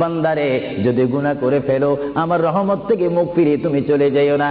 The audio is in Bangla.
বান্দারে যদি গুনাহ করে ফেলো আমার রহমত থেকে মুখ ফিরিয়ে তুমি চলে যাইও না।